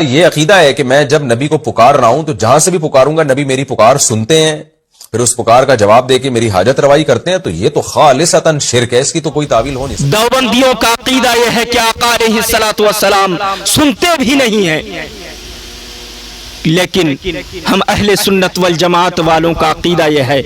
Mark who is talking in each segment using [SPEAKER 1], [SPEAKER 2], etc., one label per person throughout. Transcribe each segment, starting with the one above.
[SPEAKER 1] یہ عقیدہ ہے کہ میں جب نبی کو پکار رہا ہوں تو جہاں سے بھی پکاروں گا نبی میری پکار سنتے ہیں، پھر اس پکار کا جواب دے کے میری حاجت روائی کرتے ہیں، تو یہ تو خالصتاً شرک ہے، اس کی تو کوئی تعویل ہو نہیں سکتی۔
[SPEAKER 2] دیوبندیوں کا عقیدہ یہ ہے کہ آقا علیہ السلام والسلام سنتے بھی نہیں ہیں۔ لیکن ہم اہل سنت والجماعت والوں کا عقیدہ یہ ہے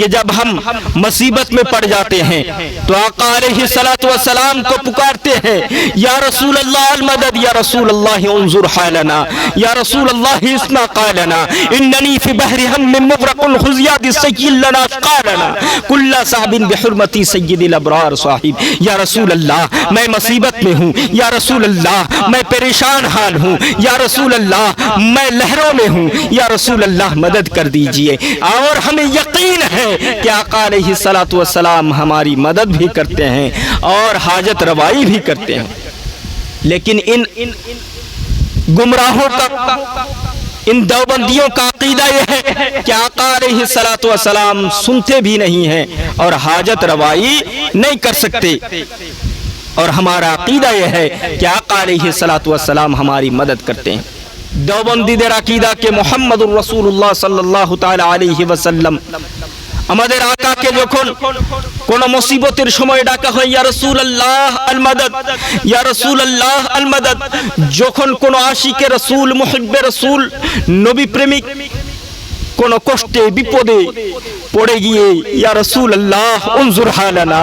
[SPEAKER 2] کہ جب ہم مصیبت میں پڑ جاتے ہیں، تو آقا علیہ السلام کو پکارتے ہیں، یا رسول اللہ المدد، یا رسول اللہ انظر حالنا، یا رسول اللہ اسمع قالنا، اننی فی بحر ہم من مغرق خزیاد السیل لنا قالنا کل صاحب بحرمتی سید الابرار صاحب، یا رسول اللہ میں مصیبت میں ہوں، یا رسول اللہ میں پریشان حال ہوں، یا رسول اللہ میں لہروں میں ہوں، یا رسول اللہ مدد کر دیجیے۔ اور ہمیں یقین ہے ہے کہ آقا علیہ السلام ہماری مدد بھی کرتے ہیں اور حاجت روائی بھی کرتے ہیں۔ لیکن ان گمراہوں کا، ان دوبندیوں کا عقیدہ یہ ہے کہ آقا علیہ السلام سنتے بھی نہیں ہیں اور حاجت روائی نہیں کر سکتے۔ اور ہمارا عقیدہ یہ ہے کہ آقا علیہ السلام ہماری مدد کرتے ہیں۔ دوبندی دیر عقیدہ کہ محمد الرسول اللہ صلی اللہ علیہ وسلم আমাদের আকাকে যখন কোন মুসিবতের সময় ডাকা হয়, ইয়া রাসূলুল্লাহ আল মাদদ, ইয়া রাসূলুল্লাহ আল মাদদ, যখন কোন আশিকের রাসূল মুহিব্বে রাসূল নবী প্রেমিক কোন কষ্টে, বিপদে পড়ে গিয়ে, ইয়া রাসূল আল্লাহ উনজুর হালানা।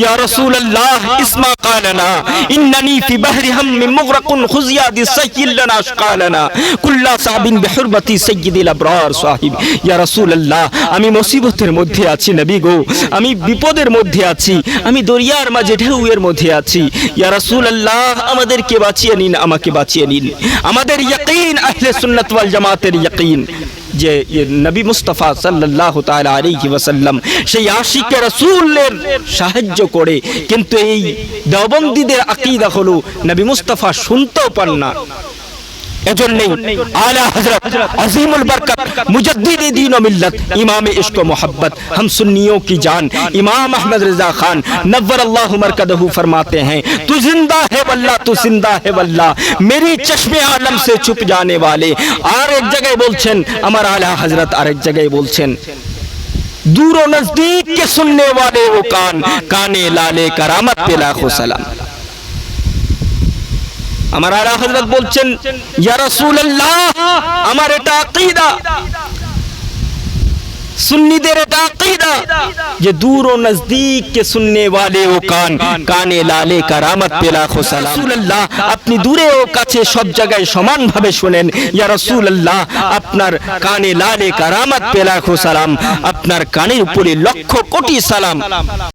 [SPEAKER 2] ইয়া রাসূল আল্লাহ ইসমা কালানা ইন্নানি ফি বাহরি হাম্মি মুগরাকুন খুজিয়াদি সাইয়িল লানা আশকালানা কুল্লা সাবিন বিহুরমতি সাইয়্যিদিল আবরার সাহিব। ইয়া রাসূল আল্লাহ আমি মুসিবতের মধ্যে আছি নবী গো। আমি বিপদের মধ্যে আছি। আমি দরিয়ার মাঝে ঢেউয়ের মধ্যে আছি। ইয়া রাসূল আল্লাহ আমাদেরকে বাঁচিয়ে নিন, আমাকে বাঁচিয়ে নিন। আমাদের ইয়াকিন, আহলে সুন্নাত ওয়াল জামাতের ইয়াকিন। যে নবী মুস্তফা সাল্লাহ আলাইহি ওয়াসাল্লাম সেই আশিকে রসুলের সাহায্য করে কিন্তু এই দেওবন্দীদের আকিদা হলো নবী মুস্তফা শুনতেও পান না। اجر نہیں، اعلی حضرت عظیم البرکت، مجدد دین و ملت، امام عشق و محبت، ہم سنیوں کی جان، امام احمد رضا خان، نور اللہ مرکدہ فرماتے ہیں، تو زندہ ہے واللہ، تو زندہ ہے واللہ، میری چشم عالم سے چھپ جانے والے آر ایک جگہ জায়গায় امر আমার حضرت آر ایک جگہ বলছেন دور و نزدیک کے سننے والے وہ کان، کانے لالے کرامت پہ لاکھو سلام۔ আমার আলা হযরত বলছেন আমার এটা সুন্নিদের এটা যে দূর ও কে ও কান, কানে লালে কারামত রাসূলুল্লাহ, আপনি দূরে ও কাছে সব জায়গায় সমানভাবে শুনেন। ইয়া রাসূলুল্লাহ, আপনার কানে লালে কারামত পে লাখো সালাম, আপনার কানের উপরে লক্ষ কোটি সালাম।